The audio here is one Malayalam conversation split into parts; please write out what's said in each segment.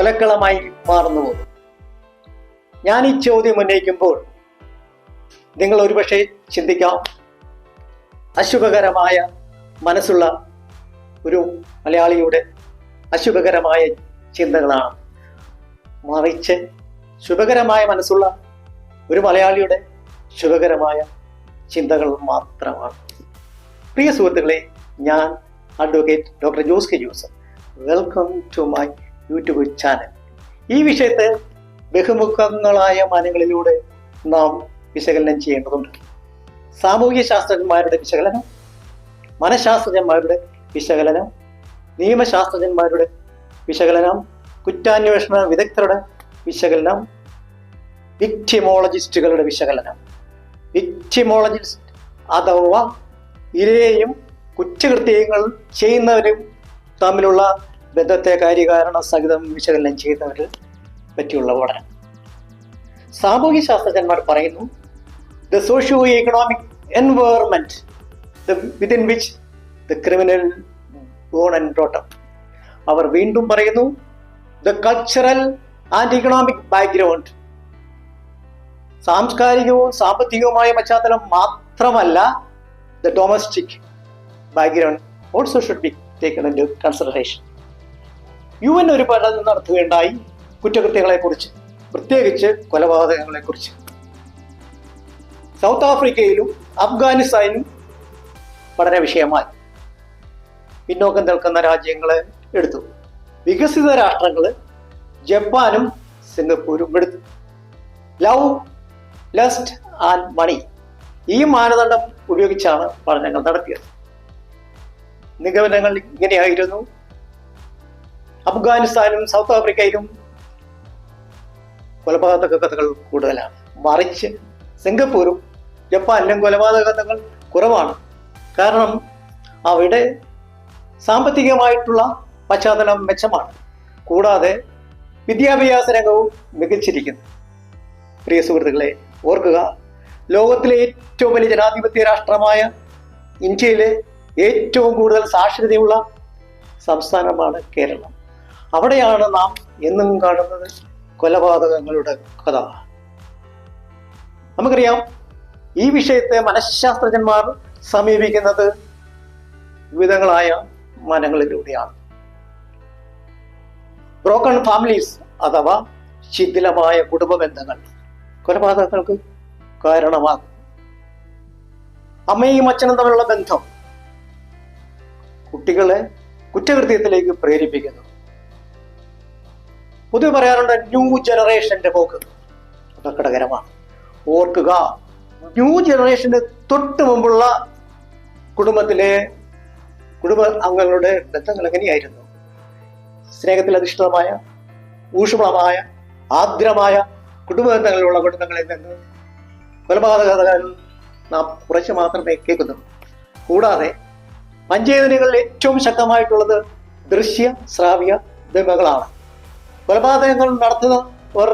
കൊലക്കളമായി മാറുന്നു. പോകും ഞാൻ ഈ ചോദ്യം ഉന്നയിക്കുമ്പോൾ നിങ്ങൾ ഒരുപക്ഷെ ചിന്തിക്കാം അശുഭകരമായ മനസ്സുള്ള ഒരു മലയാളിയുടെ അശുഭകരമായ ചിന്തകളാണ്. മറിച്ച് ശുഭകരമായ മനസ്സുള്ള ഒരു മലയാളിയുടെ ശുഭകരമായ ചിന്തകൾ മാത്രമാണ്. പ്രിയ സുഹൃത്തുക്കളെ ഞാൻ advocate doctor Jose K Joseph. Welcome to my YouTube channel. ഈ വിഷയത്തെ ബഹുമുഖങ്ങളായ മാനങ്ങളിലൂടെ നാം വിശകലനം ചെയ്യേണ്ടതുണ്ട്. സാമൂഹ്യ ശാസ്ത്രജ്ഞന്മാരുടെ വിശകലനം മനഃശാസ്ത്രജ്ഞന്മാരുടെ വിശകലനം നിയമശാസ്ത്രജ്ഞന്മാരുടെ വിശകലനം കുറ്റാന്വേഷണ വിദഗ്ധരുടെ വിശകലനം വിക്ടിമോളജിസ്റ്റുകളുടെ വിശകലനം. വിക്ടിമോളജിസ്റ്റ് അഥവാ ഇരയെയും കുറ്റകൃത്യങ്ങൾ ചെയ്യുന്നവരും തമ്മിലുള്ള ബന്ധത്തെ കാര്യകാരണ സഹിതം വിശകലനം ചെയ്യുന്നവരെ പറ്റിയുള്ള പഠനം. സാമൂഹ്യ ശാസ്ത്രജ്ഞന്മാർ പറയുന്നു the socio economic environment within which the criminal born and brought അവർ വീണ്ടും പറയുന്നു the cultural and economic background സാംസ്കാരികവും സാമ്പത്തികവുമായ പശ്ചാത്തലം മാത്രമല്ല the domestic background also should be taken in consideration U N ഒരു പഠനം നടത്തുകയുണ്ടായി കുറ്റകൃത്യങ്ങളെക്കുറിച്ച് പ്രത്യേകിച്ച് കൊലപാതകങ്ങളെക്കുറിച്ച് സൗത്ത് ആഫ്രിക്കയിലും അഫ്ഗാനിസ്ഥാനിലും പഠന വിഷയമായി. പിന്നോക്കം നിൽക്കുന്ന രാജ്യങ്ങളെ എടുത്തു. വികസിത രാഷ്ട്രങ്ങൾ ജപ്പാനും സിംഗപ്പൂരും എടുത്തു. ലവ് ലസ്റ്റ് ആൻഡ് മണി ഈ മാനദണ്ഡം ഉപയോഗിച്ചാണ് പഠനങ്ങൾ നടത്തിയത്. നിഗമനങ്ങൾ ഇങ്ങനെയായിരുന്നു. അഫ്ഗാനിസ്ഥാനും സൗത്ത് ആഫ്രിക്കയിലും കൊലപാതക കഥകൾ കൂടുതലാണ്. മറിച്ച് സിംഗപ്പൂരും ജപ്പാനിലും കൊലപാതക കഥകൾ കുറവാണ്. കാരണം അവിടെ സാമ്പത്തികമായിട്ടുള്ള പശ്ചാത്തലം മെച്ചമാണ്. കൂടാതെ വിദ്യാഭ്യാസ രംഗവും മികച്ചിരിക്കുന്നു. പ്രിയ സുഹൃത്തുക്കളെ ഓർക്കുക ലോകത്തിലെ ഏറ്റവും വലിയ ജനാധിപത്യ രാഷ്ട്രമായ ഇന്ത്യയിലെ ഏറ്റവും കൂടുതൽ സാക്ഷരതയുള്ള സംസ്ഥാനമാണ് കേരളം. അവിടെയാണ് നാം എന്നും കാണുന്നത് കൊലപാതകങ്ങളുടെ കഥ. നമുക്കറിയാം ഈ വിഷയത്തെ മനഃശാസ്ത്രജ്ഞന്മാർ സമീപിക്കുന്നത് വിവിധങ്ങളായ മനങ്ങളിലൂടെയാണ്. ബ്രോക്കൺ ഫാമിലീസ് അഥവാ ശിഥിലമായ കുടുംബബന്ധങ്ങൾ കൊലപാതകങ്ങൾക്ക് കാരണമാകും അമ്മയും അച്ഛനും തമ്മിലുള്ള ബന്ധം കുട്ടികളെ കുറ്റകൃത്യത്തിലേക്ക് പ്രേരിപ്പിക്കുന്നു. പൊതുവെ പറയാറുണ്ട് ന്യൂ ജനറേഷന്റെ പോക്ക് അപകടകരമാണ്. ഓർക്കുക ന്യൂ ജനറേഷന് തൊട്ട് മുമ്പുള്ള കുടുംബത്തിലെ കുടുംബ അംഗങ്ങളുടെ ബന്ധങ്ങൾ എങ്ങനെയായിരുന്നു? സ്നേഹത്തിൽ അധിഷ്ഠിതമായ ഊഷ്മളമായ ആർദ്രമായ കുടുംബ ബന്ധങ്ങളിലുള്ള കുടുംബങ്ങളിൽ നിന്ന് കൊലപാതകൾ നാം കുറച്ച് മാത്രമേ കേൾക്കുന്നുള്ളൂ. കൂടാതെ പഞ്ചേതനങ്ങളിൽ ഏറ്റവും ശക്തമായിട്ടുള്ളത് ദൃശ്യ ശ്രാവ്യ ബിംബങ്ങളാണ് കൊലപാതകങ്ങൾ നടത്തുന്നവർ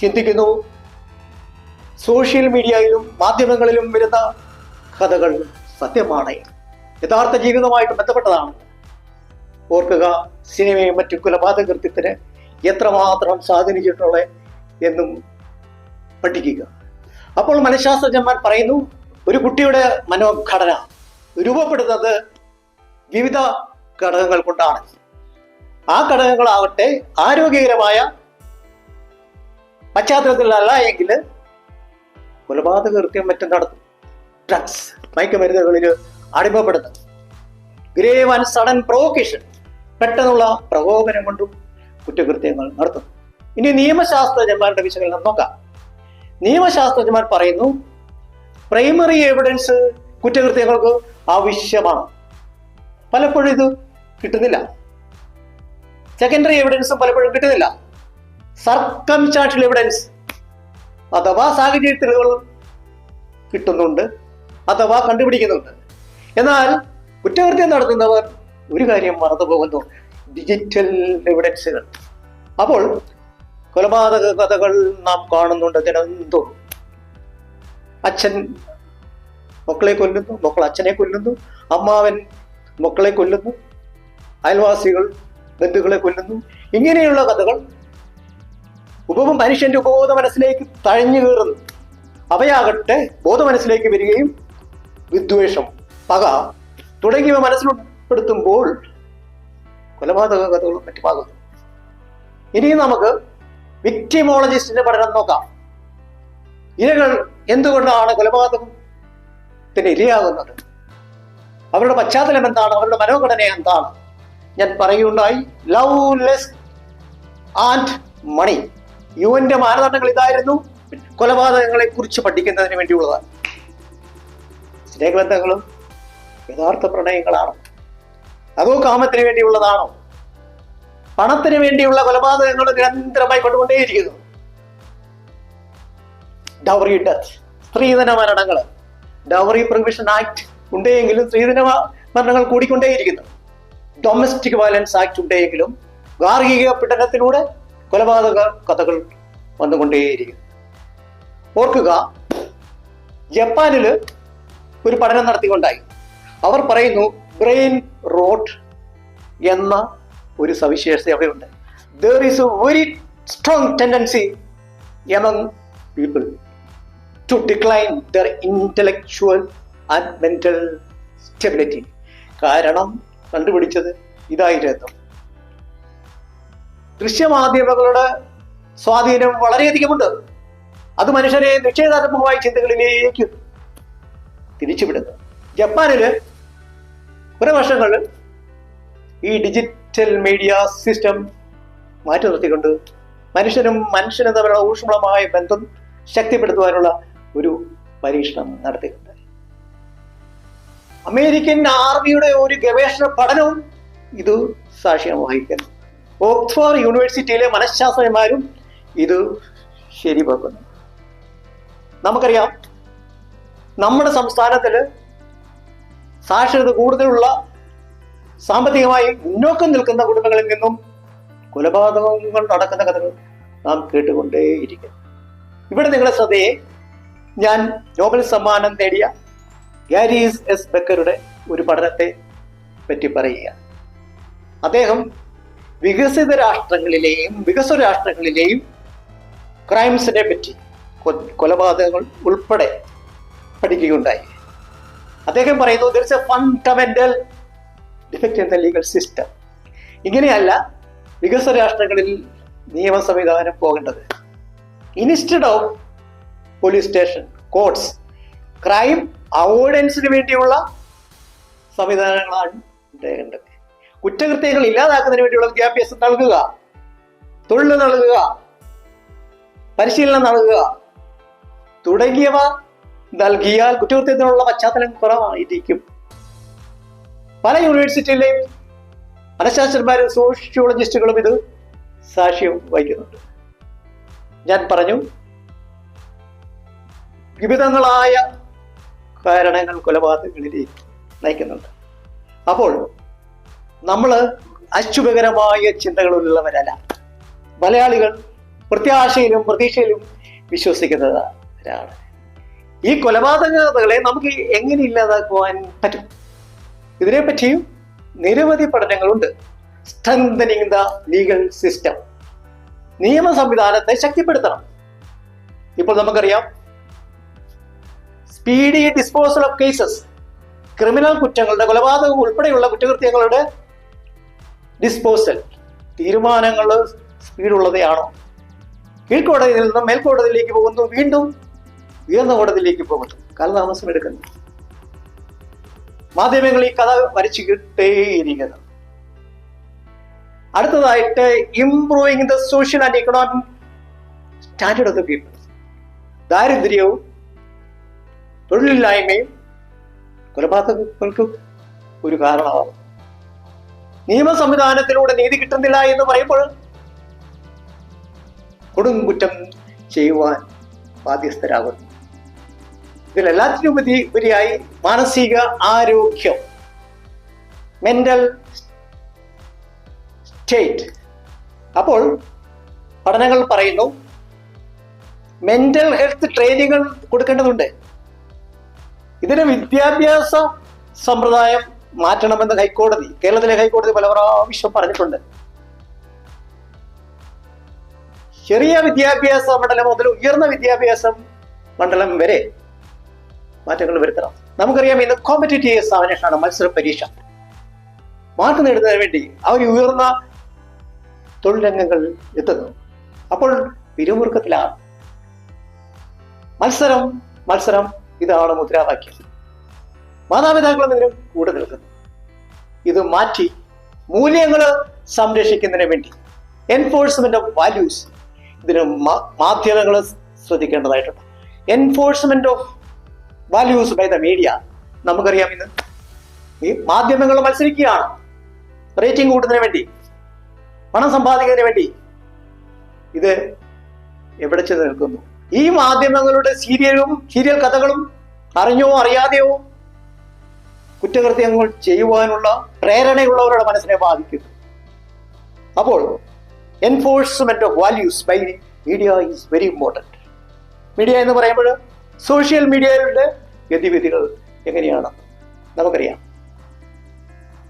ചിന്തിക്കുന്നു. സോഷ്യൽ മീഡിയയിലും മാധ്യമങ്ങളിലും വരുന്ന കഥകൾ സത്യമാണ്. യഥാർത്ഥ ജീവിതവുമായിട്ട് ബന്ധപ്പെട്ടതാണ്. ഓർക്കുക സിനിമയും മറ്റു കൊലപാതക കൃത്യത്തിന് എത്രമാത്രം സ്വാധീനിച്ചിട്ടുള്ളത് എന്നും പഠിക്കുക. അപ്പോൾ മനഃശാസ്ത്രജ്ഞന്മാർ പറയുന്നു ഒരു കുട്ടിയുടെ മനോഘടന രൂപപ്പെടുന്നത് വിവിധ ഘടകങ്ങൾ കൊണ്ടാണ്. ആ ഘടകങ്ങളാവട്ടെ ആരോഗ്യകരമായ പശ്ചാത്തലത്തിലല്ല എങ്കിൽ കൊലപാതക കൃത്യം മറ്റും നടത്തും. ഡ്രഗ്സ് മയക്കുമരുന്നുകളിൽ അടിമപ്പെടുന്നു ഗ്രേവ് ആൻഡ് സഡൻ പ്രൊവോക്കേഷൻ. പെട്ടെന്നുള്ള പ്രകോപനം കൊണ്ടും കുറ്റകൃത്യങ്ങൾ നടത്തും. ഇനി നിയമശാസ്ത്രജ്ഞന്മാരുടെ വിശകലനം നോക്കാം. നിയമശാസ്ത്രജ്ഞന്മാർ പറയുന്നു പ്രൈമറി എവിഡൻസ് കുറ്റകൃത്യങ്ങൾക്ക് ആവശ്യമാണ്. പലപ്പോഴും ഇത് കിട്ടുന്നില്ല. സെക്കൻഡറി എവിഡൻസും പലപ്പോഴും കിട്ടുന്നില്ല. സർക്കം സർക്കംസ്റ്റാൻഷ്യൽ എവിഡൻസ് അഥവാ സാഹചര്യ തെളിവുകൾ കിട്ടുന്നുണ്ട് അഥവാ കണ്ടുപിടിക്കുന്നുണ്ട്. എന്നാൽ കുറ്റകൃത്യം നടത്തുന്നവർ ഒരു കാര്യം മറന്നു പോകുന്നു. ഡിജിറ്റൽ എവിഡൻസുകൾ അപ്പോൾ കൊലപാതക കഥകൾ നാം കാണുന്നുണ്ട് ദിനന്തോ അച്ഛൻ മക്കളെ കൊല്ലുന്നു മക്കൾ അച്ഛനെ കൊല്ലുന്നു അമ്മാവൻ മക്കളെ കൊല്ലുന്നു അയൽവാസികൾ ബന്ധുക്കളെ കൊല്ലുന്നു. ഇങ്ങനെയുള്ള കഥകൾ ഉപ മനുഷ്യന്റെ ഉപബോധ മനസ്സിലേക്ക് തഴഞ്ഞു കയറുന്നു. അവയാകട്ടെ ബോധ മനസ്സിലേക്ക് വരികയും വിദ്വേഷം പക തുടങ്ങിയവ മനസ്സിലുൾപ്പെടുത്തുമ്പോൾ കൊലപാതക കഥകളും മറ്റുമാകുന്നു. ഇനിയും നമുക്ക് വിക്ടിമോളജിസ്റ്റിന്റെ പഠനം നോക്കാം. ഇരകൾ എന്തുകൊണ്ടാണ് കൊലപാതകത്തിന് ഇരയാകുന്നത്? അവരുടെ പശ്ചാത്തലം എന്താണ് അവരുടെ മനോഘടന എന്താണ്? ഞാൻ പറയുകയുണ്ടായി love less and money. U യുവന്റെ മാനദണ്ഡങ്ങൾ ഇതായിരുന്നു കൊലപാതകങ്ങളെ കുറിച്ച് പഠിക്കുന്നതിന് വേണ്ടിയുള്ളതാണ്. സ്നേഹബന്ധങ്ങളും യഥാർത്ഥ പ്രണയങ്ങളാണോ. അതോ കാമത്തിന് വേണ്ടിയുള്ളതാണോ? പണത്തിന് വേണ്ടിയുള്ള കൊലപാതകങ്ങൾ നിരന്തരമായി കൊണ്ടുകൊണ്ടേയിരിക്കുന്നു. ഡൗറി ഡെത്ത് സ്ത്രീധന മരണങ്ങൾ. ഡൗറി പ്രൊവിഷൻ ആക്ട് ഉണ്ടെങ്കിലും സ്ത്രീധന മരണങ്ങൾ കൂടിക്കൊണ്ടേയിരിക്കുന്നു. ഡൊമസ്റ്റിക് വയലൻസ് ആക്ട് ഉണ്ടെങ്കിലും ഗാർഹിക പീഡനത്തിലൂടെ കൊലപാതക കഥകൾ വന്നുകൊണ്ടേയിരിക്കുന്നു ഓർക്കുക ജപ്പാനിൽ ഒരു പഠനം നടത്തിക്കൊണ്ടായി. അവർ പറയുന്നു ബ്രെയിൻ റോട്ട് എന്ന ഒരു സവിശേഷത അവിടെയുണ്ട്. There is a very strong tendency among people to decline their intellectual and mental stability കാരണം കണ്ടുപിടിച്ചത് ഇതായിരുന്നു. ദൃശ്യമാധ്യമങ്ങളുടെ സ്വാധീനം വളരെയധികമുണ്ട്. അത് മനുഷ്യരെ നിശ്ചയദാത്മകമായ ചിന്തകളിലേക്ക് തിരിച്ചുവിടുന്നു. ജപ്പാനിൽ കുറെ വർഷങ്ങളിൽ ഈ ഡിജിറ്റൽ മീഡിയ സിസ്റ്റം മാറ്റി നിർത്തിക്കൊണ്ട് മനുഷ്യനും മനുഷ്യനും തമ്മിലുള്ള ഊഷ്മളമായ ബന്ധം ശക്തിപ്പെടുത്തുവാനുള്ള ഒരു പരീക്ഷണം നടത്തിയിട്ടുണ്ട് അമേരിക്കൻ ആർമിയുടെ ഒരു ഗവേഷണ പഠനവും ഇത് സാക്ഷ്യം വഹിക്കുന്നു. ഓക്സ്ഫോർഡ് യൂണിവേഴ്സിറ്റിയിലെ മനഃശാസ്ത്രജ്ഞന്മാരും ഇത് ശരിവെക്കുന്നു. നമുക്കറിയാം നമ്മുടെ സംസ്ഥാനത്തിൽ സാക്ഷരത കൂടുതലുള്ള സാമ്പത്തികമായി മുന്നോക്കം നിൽക്കുന്ന കുടുംബങ്ങളിൽ നിന്നും കൊലപാതകങ്ങൾ നടക്കുന്ന കഥകൾ നാം കേട്ടുകൊണ്ടേയിരിക്കും ഇവിടെ നിങ്ങളുടെ ശ്രദ്ധയെ ഞാൻ നോബൽ സമ്മാനം നേടിയ ഗാരീസ് എസ് ബക്കറുടെ ഒരു പഠനത്തെ പറ്റി പറയുക. അദ്ദേഹം വികസിത രാഷ്ട്രങ്ങളിലെയും വികസന രാഷ്ട്രങ്ങളിലെയും ക്രൈംസിനെ പറ്റി കൊലപാതകങ്ങൾ ഉൾപ്പെടെ പഠിക്കുകയുണ്ടായി. അദ്ദേഹം പറയുന്നു there is a fundamental defect in the legal system ഇങ്ങനെയല്ല വികസന രാഷ്ട്രങ്ങളിൽ നിയമ സംവിധാനം പോകേണ്ടത്. Instead of police station courts crime അവോയ്ഡൻസിന് വേണ്ടിയുള്ള സംവിധാനങ്ങളാണ് ഉണ്ടാകേണ്ടത് കുറ്റകൃത്യങ്ങൾ ഇല്ലാതാക്കുന്നതിന് വേണ്ടിയുള്ള വിദ്യാഭ്യാസം നൽകുക തൊഴിൽ നൽകുക പരിശീലനം നൽകുക തുടങ്ങിയവ നൽകിയാൽ കുറ്റകൃത്യത്തിനുള്ള പശ്ചാത്തലം കുറവായിരിക്കും. പല യൂണിവേഴ്സിറ്റിയിലെയും മനഃശാസ്ത്രന്മാരും സോഷ്യോളജിസ്റ്റുകളും ഇത് സാക്ഷ്യം വഹിക്കുന്നുണ്ട്. ഞാൻ പറഞ്ഞു വിവിധങ്ങളായ കാരണങ്ങൾ കൊലപാതകങ്ങളിലേക്ക് നയിക്കുന്നുണ്ട്. അപ്പോൾ നമ്മൾ അശുഭകരമായ ചിന്തകളുള്ളവരല്ല മലയാളികൾ പ്രത്യാശയിലും പ്രതീക്ഷയിലും വിശ്വസിക്കുന്നവരാണ്. ഈ കൊലപാതകങ്ങളെ നമുക്ക് എങ്ങനെ ഇല്ലാതാക്കുവാൻ പറ്റും? ഇതിനെപ്പറ്റിയും നിരവധി പഠനങ്ങളുണ്ട്. സ്ട്രെങ്തനിങ് ദ ലീഗൽ സിസ്റ്റം നിയമ സംവിധാനത്തെ ശക്തിപ്പെടുത്തണം. ഇപ്പോൾ നമുക്കറിയാം speedy disposal of cases criminal കുറ്റങ്ങളുടെ കൊലപാതകം ഉൾപ്പെടെയുള്ള കുറ്റകൃത്യങ്ങളുടെ ഡിസ്പോസൽ തീരുമാനങ്ങൾ സ്പീഡുള്ളതാണോ കീഴ്ക്കോടതിയിൽ നിന്നും മേൽക്കോടതിയിലേക്ക് പോകുന്നു വീണ്ടും ഉയർന്ന കോടതിയിലേക്ക് പോകുന്നു. കാലതാമസം എടുക്കുന്നു. മാധ്യമങ്ങൾ ഈ കഥ വരച്ചു കിട്ടേയിരിക്കുന്നു അടുത്തതായിട്ട് improving the social and economic standard of the people ദാരിദ്ര്യവും തൊഴിലില്ലായ്മയും കൊലപാതകങ്ങൾക്ക് ഒരു കാരണമാണ് നിയമ സംവിധാനത്തിലൂടെ നീതി കിട്ടുന്നില്ല എന്ന് പറയുമ്പോൾ കൊടുങ്കുറ്റം ചെയ്യുവാൻ ബാധ്യസ്ഥരാകുന്നു. ഇതിലെല്ലാത്തിനും ഉപരി ഉപരിയായി മാനസിക ആരോഗ്യം മെന്റൽ സ്റ്റേറ്റ് അപ്പോൾ പഠനങ്ങൾ പറയുന്നു മെന്റൽ ഹെൽത്ത് ട്രെയിനിങ്ങൾ കൊടുക്കേണ്ടതുണ്ട്. ഇതിന് വിദ്യാഭ്യാസ സമ്പ്രദായം മാറ്റണമെന്ന് ഹൈക്കോടതി കേരളത്തിലെ ഹൈക്കോടതി പല പ്രാവശ്യം പറഞ്ഞിട്ടുണ്ട്. ചെറിയ വിദ്യാഭ്യാസ മണ്ഡലം മുതൽ ഉയർന്ന വിദ്യാഭ്യാസ മണ്ഡലം വരെ മാറ്റങ്ങൾ വരുത്തണം. നമുക്കറിയാം ഇന്ന് കോമ്പറ്റേറ്റീവ് എക്സാമിനേഷനാണ് മത്സര പരീക്ഷ. മാർക്ക് നേടുന്നതിന് വേണ്ടി അവർ ഉയർന്ന തൊഴിൽ എത്തുന്നു. അപ്പോൾ പിരിമുറുക്കത്തിലാണ്. മത്സരം മത്സരം ഇതാണ് മുദ്രാവാക്യം. മാതാപിതാക്കളും ഇതിനും കൂടെ നിൽക്കുന്നു. ഇത് മാറ്റി മൂല്യങ്ങൾ സംരക്ഷിക്കുന്നതിന് വേണ്ടി എൻഫോഴ്സ്മെന്റ് ഓഫ് വാല്യൂസ് ഇതിന് മാധ്യമങ്ങൾ ശ്രദ്ധിക്കേണ്ടതായിട്ടുണ്ട്. Enforcement of values by the media നമുക്കറിയാം ഇന്ന് ഈ മാധ്യമങ്ങൾ മത്സരിക്കുകയാണ്. റേറ്റിംഗ് കൂട്ടുന്നതിന് വേണ്ടി പണം സമ്പാദിക്കുന്നതിന് വേണ്ടി. ഇത് എവിടെ ചെന്ന് നിൽക്കുന്നു? ഈ മാധ്യമങ്ങളുടെ സീരിയലും സീരിയൽ കഥകളും അറിഞ്ഞോ അറിയാതെയോ കുറ്റകൃത്യങ്ങൾ ചെയ്യുവാനുള്ള പ്രേരണയുള്ളവരുടെ മനസ്സിനെ ബാധിക്കുന്നു. അപ്പോൾ enforcement of values by media is very important media എന്ന് പറയുമ്പോൾ സോഷ്യൽ മീഡിയയുടെ ഗതിവിധികൾ എങ്ങനെയാണ്? നമുക്കറിയാം.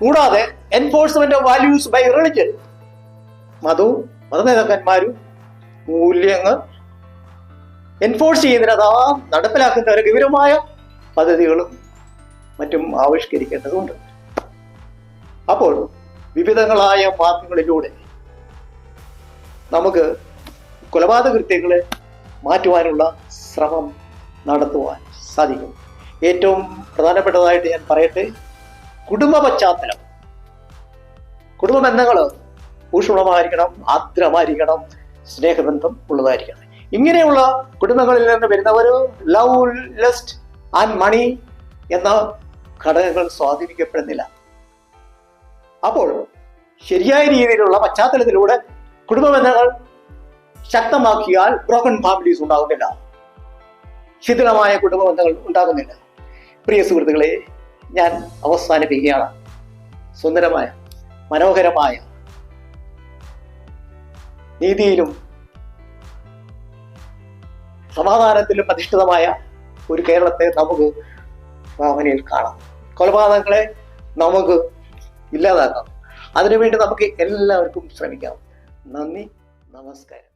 കൂടാതെ enforcement of values by religion മതവും മതനേതാക്കന്മാരും മൂല്യങ്ങൾ എൻഫോഴ്സ് ചെയ്യുന്നതിന് അതാ നടപ്പിലാക്കുന്ന ഒരു ഗൗരവമായ പദ്ധതികളും മറ്റും ആവിഷ്കരിക്കേണ്ടതുണ്ട്. അപ്പോൾ വിവിധങ്ങളായ മാർഗങ്ങളിലൂടെ നമുക്ക് കൊലപാതക കൃത്യങ്ങളെ മാറ്റുവാനുള്ള ശ്രമം നടത്തുവാൻ സാധിക്കും. ഏറ്റവും പ്രധാനപ്പെട്ടതായിട്ട് ഞാൻ പറയട്ടെ കുടുംബ പശ്ചാത്തലം. കുടുംബ ബന്ധങ്ങൾ ഊഷ്മളമായിരിക്കണം ആർദ്രമായിരിക്കണം സ്നേഹബന്ധം ഉള്ളതായിരിക്കണം. ഇങ്ങനെയുള്ള കുടുംബങ്ങളിൽ നിന്ന് വരുന്നവർ ലവ് ലസ്റ്റ് ആൻഡ് മണി എന്ന ഘടകങ്ങൾ സ്വാധീനിക്കപ്പെടുന്നില്ല. അപ്പോൾ ശരിയായ രീതിയിലുള്ള പശ്ചാത്തലത്തിലൂടെ കുടുംബ ബന്ധങ്ങൾ ശക്തമാക്കിയാൽ ബ്രോക്കൺ ഫാമിലീസ് ഉണ്ടാകുന്നില്ല. ശിഥിലമായ കുടുംബ ബന്ധങ്ങൾ ഉണ്ടാകുന്നില്ല. പ്രിയ സുഹൃത്തുക്കളെ ഞാൻ അവസാനിപ്പിക്കുകയാണ്. സുന്ദരമായ മനോഹരമായ നീതിയിലും സമാധാനത്തിലും അധിഷ്ഠിതമായ ഒരു കേരളത്തെ നമുക്ക് ഭാവനയിൽ കാണാം. കൊലപാതകങ്ങളെ നമുക്ക് ഇല്ലാതാക്കാം. അതിനുവേണ്ടി നമുക്ക് എല്ലാവർക്കും ശ്രമിക്കാം. നന്ദി നമസ്കാരം.